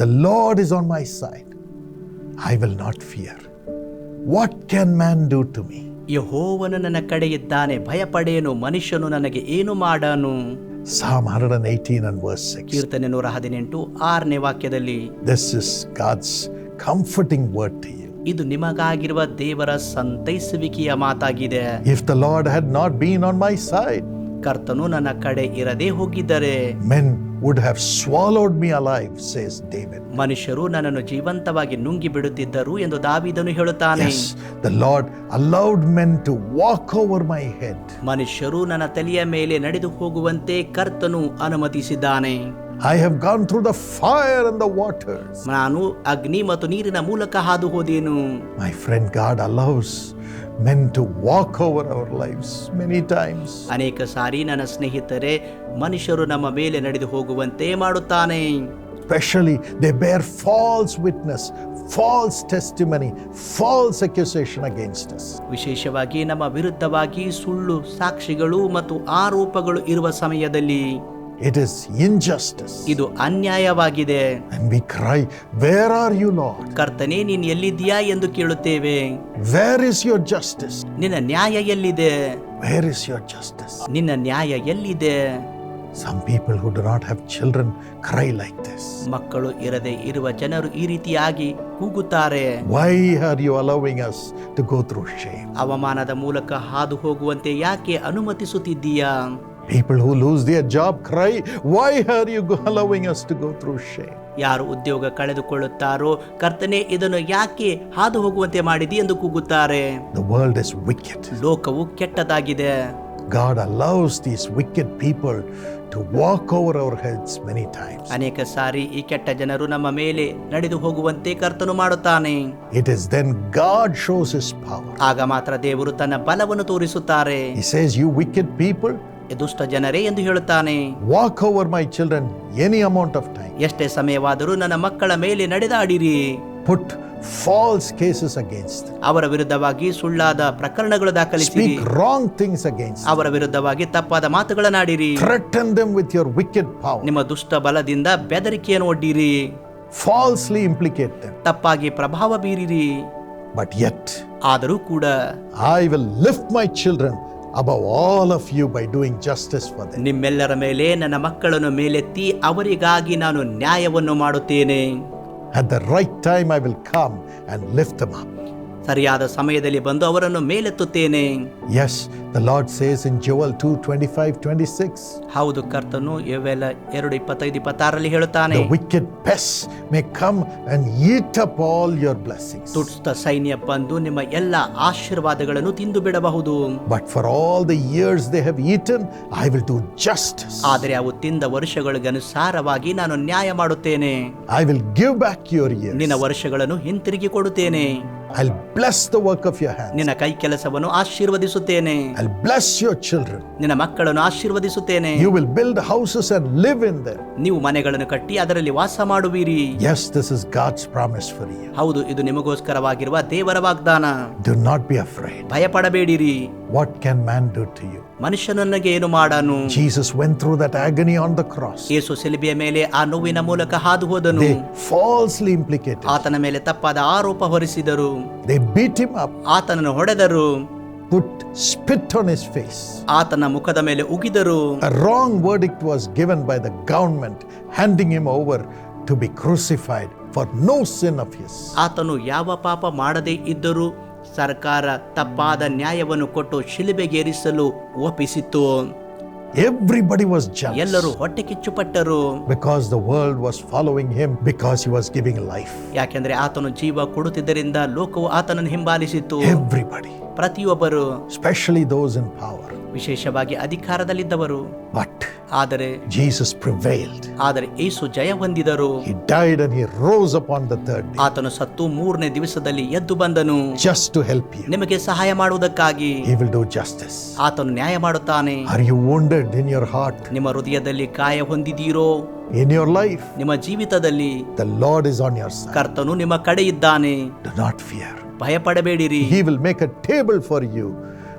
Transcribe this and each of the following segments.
The Lord is on my side. I will not fear. What can man do to me? ಯಹೋವನು ನನ್ನ ಕಡೆ ಇದ್ದಾನೆ ಭಯಪಡೇನು ಮನುಷ್ಯನು ನನಗೆ ಏನು ಮಾಡನು Psalm 118 and verse 6. ಕೀರ್ತನೆ ನೂರ ಹದಿನೆಂಟು ಆರನೇ ವಾಕ್ಯದಲ್ಲಿ This is God's comforting word to you. ಇದು ನಿಮಗಾಗಿರುವ ದೇವರ ಸಂತೈಸುವಿಕೆಯ ಮಾತಾಗಿದೆ If the Lord had not been on my side, ಕರ್ತನು ನನ್ನ ಕಡೆ ಇರದೇ ಹೋಗಿದ್ದರೆ men would have swallowed me alive, says David. ಮನುಷ್ಯರು ನನ್ನನ್ನು ಜೀವಂತವಾಗಿ ನುಂಗಿ ಬಿಡುತ್ತಿದ್ದರು ಎಂದು ದಾವಿದನು ಹೇಳುತ್ತಾನೆ Yes, the Lord allowed men to walk over my head. ಮನುಷ್ಯರು ನನ್ನ ತಲೆಯ ಮೇಲೆ ನಡೆದು ಹೋಗುವಂತೆ ಕರ್ತನು ಅನುಮತಿಸಿದ್ದಾನೆ I have gone through the fire and the waters. ನಾನು ಅಗ್ನಿ ಮತ್ತು ನೀರಿನ ಮೂಲಕ ಹಾದು ಹೋದೇನು My friend, God allows men to walk over our lives many times. ಅನೇಕ ಸಾರಿ ನನ್ನ ಸ್ನೇಹಿತರೆ ಮನುಷ್ಯರು ನಮ್ಮ ಮೇಲೆ ನಡೆದು ಹೋಗುವಂತೆ ಮಾಡುತ್ತಾನೆ Especially, they bear false witness, false testimony, false accusation against us. ವಿಶೇಷವಾಗಿ ನಮ್ಮ ವಿರುದ್ಧವಾಗಿ ಸುಳ್ಳು ಸಾಕ್ಷಿಗಳು ಮತ್ತು ಆರೋಪಗಳು ಇರುವ ಸಮಯದಲ್ಲಿ ಇಟ್ ಇಸ್ ಇನ್ಜಸ್ಟಿಸ್ ಇದು ಅನ್ಯಾಯವಾಗಿದೆ. We cry where are you Lord ಕರ್ತನೆ ನೀನು ಎಲ್ಲಿದ್ದೀಯಾ ಎಂದು ಕೇಳುತ್ತೇವೆ. ವೇರ್ ಇಸ್ ಯುವರ್ ಜಸ್ಟಿಸ್ ನಿನ್ನ ನ್ಯಾಯ ಎಲ್ಲಿದೆ? ವೇರ್ ಇಸ್ ಯುವರ್ ಜಸ್ಟಿಸ್ ನಿನ್ನ ನ್ಯಾಯ ಎಲ್ಲಿದೆ? Some people who do not have children cry like this ಮಕ್ಕಳು ಇರದೆ ಇರುವ ಜನರು ಈ ರೀತಿಯಾಗಿ ಕೂಗುತ್ತಾರೆ. Why are you allowing us to go through shame ಅವಮಾನದ ಮೂಲಕ ಹಾದು ಹೋಗುವಂತೆ ಯಾಕೆ ಅನುಮತಿಸುತ್ತಿದ್ದೀಯಾ? People who lose their job cry, Why are you go- allowing us to go through shame? ಯಾರು ಉದ್ಯೋಗ ಕಳೆದುಕೊಳ್ಳುತ್ತಾರೋ ಕರ್ತನೆ ಇದನ್ನು ಯಾಕೆ ಹಾದು ಹೋಗುವಂತೆ ಮಾಡಿದಿ ಎಂದು ಕೂಗುತ್ತಾರೆ The world is wicked. ಲೋಕವು ಕೆಟ್ಟದಾಗಿದೆ God allows these wicked people to walk over our heads many times. ಅನೇಕ ಸಾರಿ ಈ ಕೆಟ್ಟ ಜನರು ನಮ್ಮ ಮೇಲೆ ನಡೆದು ಹೋಗುವಂತೆ ಕರ್ತನು ಮಾಡುತ್ತಾನೆ It is then God shows his power. ಆಗ ಮಾತ್ರ ದೇವರು ತನ್ನ ಬಲವನ್ನು ತೋರಿಸುತ್ತಾರೆ He says, You wicked people, "ಏ ದುಷ್ಟ ಜನರೇ ಎಂದು ಹೇಳುತ್ತಾನೆ. Walk over my children any amount of time ಎಷ್ಟೇ ಸಮಯವಾದರೂ ನನ್ನ ಮಕ್ಕಳ ಮೇಲೆ ನಡೆದಾಡಿರಿ. ಪುಟ್ ಫಾಲ್ಸ್ ಕೇಸಸ್ ಅಗೇನ್ಸ್ಟ್ ಅವರ ವಿರುದ್ಧವಾಗಿ ಸುಳ್ಳಾದ ಪ್ರಕರಣಗಳು ದಾಖಲಿಸಿ ರಾಂಗ್ ಥಿಂಗ್ಸ್ ಅಗೇನ್ಸ್ಟ್ ಅವರ ವಿರುದ್ಧವಾಗಿ ತಪ್ಪಾದ ಮಾತುಗಳನ್ನಾಡಿರಿ. Threaten them with your wicked power ನಿಮ್ಮ ದುಷ್ಟ ಬಲದಿಂದ ಬೆದರಿಕೆಯನ್ನು ಒಡ್ಡಿರಿ. ಫಾಲ್ಸ್ಲಿ ಇಂಪ್ಲಿಕೇಟ್ ದೆಮ್ ತಪ್ಪಾಗಿ ಪ್ರಭಾವ ಬೀರಿರಿ. ಬಟ್ ಯಟ್ ಆದರೂ ಕೂಡ I will lift my children above all of you by doing justice for them. ನಿಮ್ಮೆಲ್ಲರ ಮೇಲೆ ನನ್ನ ಮಕ್ಕಳನ್ನು ಮೇಲೆತ್ತಿ ಅವರಿಗಾಗಿ ನಾನು ನ್ಯಾಯವನ್ನು ಮಾಡುತ್ತೇನೆ At the right time, I will come and lift them up. ಸರಿಯಾದ ಸಮಯದಲ್ಲಿ ಬಂದು ಅವರನ್ನು ಮೇಲೆತ್ತುತ್ತೇನೆ. Yes, the Lord says in Joel 2 25 26, ಹೌದು ಕರ್ತನು ಇವೆಲ್ಲ ಎರಡು ಇಪ್ಪತ್ತೈದು ರಲ್ಲಿ ಹೇಳುತ್ತಾನೆ. The wicked may come come and eat up all your ತುಟ್ಸ್ ದುಷ್ಟ ಸೈನ್ಯ ಬಂದು ನಿಮ್ಮ ಎಲ್ಲ ಆಶೀರ್ವಾದಗಳನ್ನು ತಿಂದು ಬಿಡಬಹುದು but for all the years they have eaten, I will do justice. ಆದರೆ ಅವು ತಿಂದ ವರ್ಷಗಳಿಗೆ ಅನುಸಾರವಾಗಿ ನಾನು ನ್ಯಾಯ ಮಾಡುತ್ತೇನೆ. I will give back your years. ನಿನ್ನ ವರ್ಷಗಳನ್ನು ಹಿಂತಿರುಗಿ ಕೊಡುತ್ತೇನೆ. I'll bless the work of your hands. ನಿನ್ನ ಕೈ ಕೆಲಸವನ್ನು ಆಶೀರ್ವದಿಸುತ್ತೇನೆ I'll bless your children. ನಿನ್ನ ಮಕ್ಕಳನ್ನು ಆಶೀರ್ವದಿಸುತ್ತೇನೆ You will build houses and live in them. ನೀವು ಮನೆಗಳನ್ನು ಕಟ್ಟಿ ಅದರಲ್ಲಿ ವಾಸ ಮಾಡುವಿರಿ Yes, this is God's promise for you. ಹೌದು ಇದು ನಿಮಗೋಸ್ಕರವಾಗಿರುವ ದೇವರ ವಾಗ್ದಾನ Do not be afraid. ಭಯಪಡಬೇಡಿರಿ What can man do to you? ಮನುಷ್ಯನು ನನಗೆ ಏನು ಮಾಡಾನು Jesus went through that agony on the cross. ಯೇಸು ಸಿಲುಬೆಯ ಮೇಲೆ ಆ ನೋವಿನ ಮೂಲಕ ಹಾದು ಹೋದನು They falsely implicated. ಆತನ ಮೇಲೆ ತಪ್ಪಾದ ಆರೋಪ ಹೊರಿಸಿದರು They beat him up, ಆತನನ್ನು ಹೊಡೆದರು put spit on his face. ಆತನ ಮುಖದ ಮೇಲೆ ಉಗಿದರು A wrong verdict was given by the government, handing him over to be crucified for no sin of his. ಆತನು ಯಾವ ಪಾಪ ಮಾಡದೇ ಇದ್ದರೂ ಸರ್ಕಾರ ತಪ್ಪಾದ ನ್ಯಾಯವನ್ನು ಕೊಟ್ಟು ಶಿಲುಬೆಗೇರಿಸಲು ಒಪ್ಪಿಸಿತು Everybody was jealous ಎಲ್ಲರೂ ಹೊಟ್ಟೆ ಕಿಚ್ಚುಪಟ್ಟರು because the world was following him because he was giving life. ಯಾಕೆಂದ್ರೆ ಆತನು ಜೀವ ಕೊಡುತ್ತಿದ್ದರಿಂದ ಲೋಕವು ಆತನನ್ನು ಹಿಂಬಾಲಿಸಿತು Everybody, ಪ್ರತಿಯೊಬ್ಬರು especially those in power. ವಿಶೇಷವಾಗಿ ಅಧಿಕಾರದಲ್ಲಿದ್ದವರು But ಆದರೆ ಜೀಸಸ್ ಪ್ರಿವೇಲ್ಡ್ ಆದರೆ ಯೇಸು ಜಯ ಹೊಂದಿದರು. He died and he rose upon the third day ಆತನು ಸತ್ತು ಮೂರನೇ ದಿವಸದಲ್ಲಿ ಎದ್ದು ಬಂದನು. ಜಸ್ಟ್ ಟು ಹೆಲ್ಪ್ ಯು ನಿಮಗೆ ಸಹಾಯ ಮಾಡುವುದಕ್ಕಾಗಿ. ಹಿ ವಿಲ್ ಡು ಜಸ್ಟಿಸ್ ಆತನು ನ್ಯಾಯ ಮಾಡುತ್ತಾನೆ. Are you wounded in your heart ನಿಮ್ಮ ಹೃದಯದಲ್ಲಿ ಕಾಯ ಹೊಂದಿದೀರೋ ಇನ್ ಯುವರ್ ಲೈಫ್ ನಿಮ್ಮ ಜೀವಿತದಲ್ಲಿ the Lord is on your side ಕರ್ತನು ನಿಮ್ಮ ಕಡೆ ಇದ್ದಾನೆ ಡು ನಾಟ್ ಫಿಯರ್ ಭಯಪಡಬೇಡಿರಿ. He will make a table for you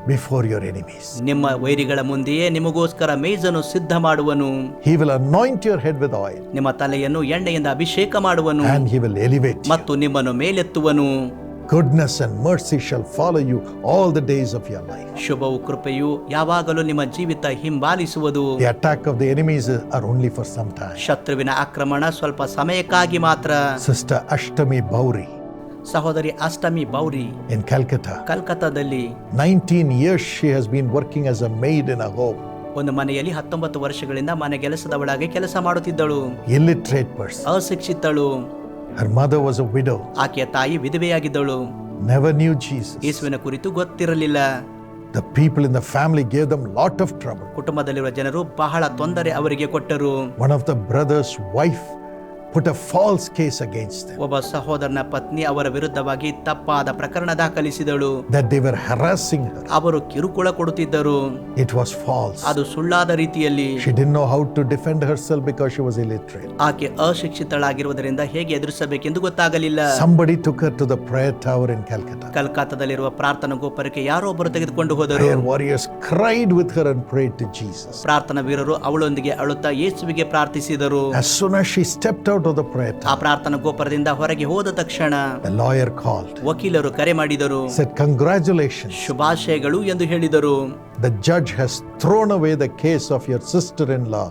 before your enemies. ನಿಮ್ಮ ವೈರಿಗಳ ಮುಂದೆಯೇ ನಿಮಗೋಸ್ಕರ ಮೇಜನ್ನು ಸಿದ್ಧ ಮಾಡುವನು He will anoint your head with oil ನಿಮ್ಮ ತಲೆಯನ್ನು ಎಣ್ಣೆಯಿಂದ ಅಭಿಷೇಕ ಮಾಡುವನು and he will elevate you. ಮತ್ತು ನಿಮ್ಮನ್ನು ಮೇಲೆತ್ತುವನು Goodness and mercy shall follow you all the days of your life. ಶುಭವು ಕೃಪೆಯು ಯಾವಾಗಲೂ ನಿಮ್ಮ ಜೀವಿತ ಹಿಂಬಾಲಿಸುವುದು The attack of the enemies are only for some time. ಶತ್ರುವಿನ ಆಕ್ರಮಣ ಸ್ವಲ್ಪ ಸಮಯಕ್ಕಾಗಿ ಮಾತ್ರ Sister Ashtami Bauri ಸಹೋದರಿ Ashtami ಬೌರಿ in Calcutta ಕಲ್ಕತ್ತಾದಲ್ಲಿ nineteen years she has been working as a maid in a home ಒಂದು ಮನೆಯಲ್ಲಿ ಹತ್ತೊಂಬತ್ತು ವರ್ಷಗಳಿಂದ ಮನೆ ಕೆಲಸದವಳಾಗಿ ಕೆಲಸ ಮಾಡುತ್ತಿದ್ದಳು. Illiterate purse ಅಶಿಕ್ಷಿತಳು. Her mother was a widow ಆಕೆಯ ತಾಯಿ ವಿಧವೆಯಾಗಿದ್ದಳು. ನೆವರ್ ನ್ಯೂ ಜೀಸಸ್ ಯೇಸುವಿನ ಕುರಿತು ಗೊತ್ತಿರಲಿಲ್ಲ. The people in the family gave them lot of trouble ಕುಟುಂಬದಲ್ಲಿರುವ ಜನರು ಬಹಳ ತೊಂದರೆ ಅವರಿಗೆ ಕೊಟ್ಟರು. One of the brother's wife put a false case against them ಒಬ್ಬ ಸಹೋದರನ ಪತ್ನಿ ಅವರ ವಿರುದ್ಧವಾಗಿ ತಪ್ಪಾದ ಪ್ರಕರಣ ದಾಖಲಿಸಿದಳು that they were harassing her. ಅವರು ಕಿರುಕುಳ ಕೊಡುತ್ತಿದ್ದರು It was false. ಅದು ಸುಳ್ಳಾದ ರೀತಿಯಲ್ಲಿ She didn't know how to defend herself because she was illiterate. ಆಕೆ ಅಶಿಕ್ಷಿತಳಾಗಿರುವುದರಿಂದ ಹೇಗೆ ಎದುರಿಸಬೇಕೆಂದು ಗೊತ್ತಾಗಲಿಲ್ಲ Somebody took her to the prayer tower in Calcutta. ಕಲ್ಕತ್ತಾದಲ್ಲಿರುವ ಪ್ರಾರ್ಥನಾ ಗೋಪುರಕ್ಕೆ ಯಾರೋ ಒಬ್ಬರು ತೆಗೆದುಕೊಂಡು ಹೋದರು Prayer warriors cried with her and prayed to Jesus. ಪ್ರಾರ್ಥನಾ ವೀರರು ಅವಳೊಂದಿಗೆ ಅಳುತ್ತಾ ಯೇಸುವಿಗೆ ಪ್ರಾರ್ಥಿಸಿದರು As soon as she stepped out of the prayer ಆ ಪ್ರಾರ್ಥನಾ ಗೋಪುರದಿಂದ ಹೊರಗೆ ಹೋದ ತಕ್ಷಣ the lawyer called, ವಕೀಲರು ಕರೆ ಮಾಡಿದರು said, Congratulations. ಶುಭಾಶಯಗಳು ಎಂದು ಹೇಳಿದರು The judge has thrown away the case of your sister in law,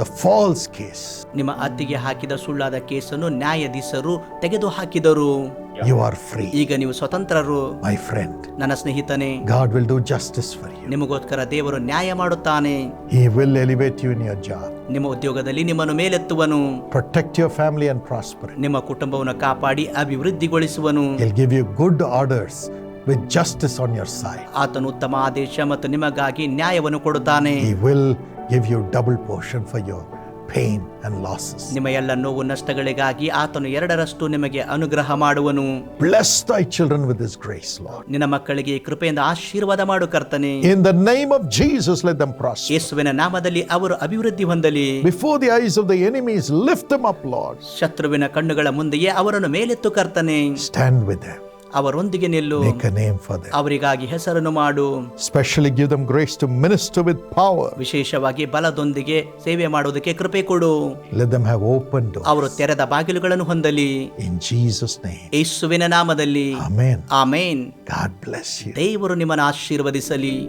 the false case. ನಿಮ್ಮ ಅತ್ತಿಗೆ ಹಾಕಿದ ಸುಳ್ಳಾದ ಕೇಸನ್ನು ನ್ಯಾಯಾಧೀಶರು ತೆಗೆದು ಹಾಕಿದರು You ಆರ್ ಫ್ರೀ ಈಗ ನೀವು ಸ್ವತಂತ್ರರು. ಮೈ ಫ್ರೆಂಡ್ ನನ್ನ ಸ್ನೇಹಿತನೇ. God will do justice for you ನಿಮಗೋಸ್ಕರ ದೇವರು ನ್ಯಾಯ ಮಾಡುತ್ತಾನೆ. He will elevate you in your job ನಿಮ್ಮ ಉದ್ಯೋಗದಲ್ಲಿ ನಿಮ್ಮನ್ನು ಮೇಲೆತ್ತುವನು. Protect your family and prosper ನಿಮ್ಮ ಕುಟುಂಬವನ್ನು ಕಾಪಾಡಿ ಅಭಿವೃದ್ಧಿಗೊಳಿಸುವನು. He'll give you good orders with justice on your side. ಆತನು ಉತ್ತಮ ಆದೇಶ ಮತ್ತು ನಿಮಗಾಗಿ ನ್ಯಾಯವನ್ನು ಕೊಡುತ್ತಾನೆ. He will give you double portion for your pain and losses. ನಿಮ್ಮ ಎಲ್ಲ ನೋವು ನಷ್ಟಗಳಿಗಾಗಿ ಆತನು ಎರಡರಷ್ಟು ನಿಮಗೆ ಅನುಗ್ರಹ ಮಾಡುವನು Bless thy children with his grace, Lord. ನಿನ್ನ ಮಕ್ಕಳಿಗೆ ಈ ಕೃಪೆಯಿಂದ ಆಶೀರ್ವಾದ ಮಾಡು ಕರ್ತನೆ In the name of Jesus, let them prosper. ಯೇಸುವಿನ ನಾಮದಲ್ಲಿ ಅವರು ಅಭಿವೃದ್ಧಿ ಹೊಂದಲಿ Before the eyes of the enemies, lift them up, Lord. ಶತ್ರುವಿನ ಕಣ್ಣುಗಳ ಮುಂದೆಯೇ ಅವರನ್ನು ಮೇಲೆತ್ತು ಕರ್ತನೆ Stand with them. ಅವರೊಂದಿಗೆ ನಿಲ್ಲು. ಅವರಿಗಾಗಿ ಹೆಸರನ್ನು ಮಾಡು. Specially give them grace to minister with power ವಿಶೇಷವಾಗಿ ಬಲದೊಂದಿಗೆ ಸೇವೆ ಮಾಡುವುದಕ್ಕೆ ಕೃಪೆ ಕೊಡು. Let them have open door ಅವರು ತೆರೆದ ಬಾಗಿಲುಗಳನ್ನು ಹೊಂದಲಿ. ಇನ್ ಜೀಸಸ್ ನೇಮ್ ಯೇಸುವಿನ ನಾಮದಲ್ಲಿ. Amen amen. God bless you ದೇವರು ನಿಮ್ಮನ್ನು ಆಶೀರ್ವದಿಸಲಿ.